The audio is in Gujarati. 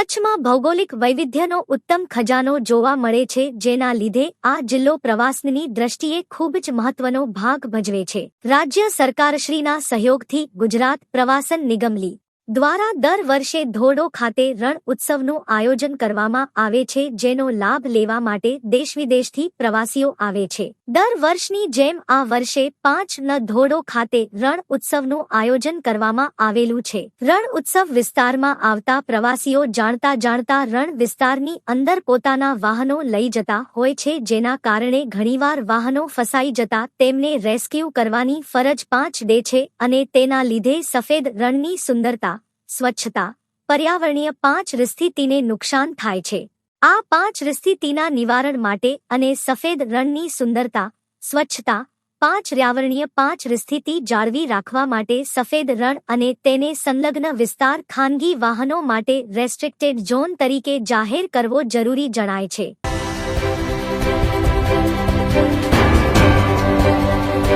કચ્છમાં ભૌગોલિક વૈવિધ્યનો ઉત્તમ ખજાનો જોવા મળે છે, જેના લીધે આ જિલ્લો પ્રવાસનની દ્રષ્ટિએ ખૂબ જ મહત્વનો ભાગ ભજવે છે. રાજ્ય સરકારશ્રીના સહયોગથી ગુજરાત પ્રવાસન નિગમ લી. દ્વારા દર વર્ષે ધોરડો ખાતે રણ ઉત્સવનું આયોજન કરવામાં આવે છે, જેનો લાભ લેવા માટે દેશ વિદેશથી પ્રવાસીઓ આવે છે. દર વર્ષની જેમ આ વર્ષે પાંચ ન ધોરડો ખાતે રણ ઉત્સવનું આયોજન કરવામાં આવેલું છે. રણ ઉત્સવ વિસ્તારમાં આવતા પ્રવાસીઓ જાણતા જાણતા રણ વિસ્તારની અંદર પોતાના વાહનો લઈ જતા હોય છે, જેના કારણે ઘણીવાર વાહનો ફસાઈ જતા તેમને રેસ્ક્યુ કરવાની ફરજ પાંચ દે છે અને તેના લીધે સફેદ રણની સુંદરતા સ્વચ્છતા, પર્યાવરણીય પાંચ રિસ્થિતિને નુકસાન થાય છે. આ પાંચ રિસ્થિતિના નિવારણ માટે અને સફેદ રણની સુંદરતા, સ્વચ્છતા, પાંચ પર્યાવરણીય પાંચ રિસ્થિતિ જાળવી રાખવા માટે સફેદ રણ અને તેને સંલગ્ન વિસ્તાર ખાનગી વાહનો માટે રેસ્ટ્રિક્ટેડ ઝોન તરીકે જાહેર કરવો જરૂરી જણાય છે.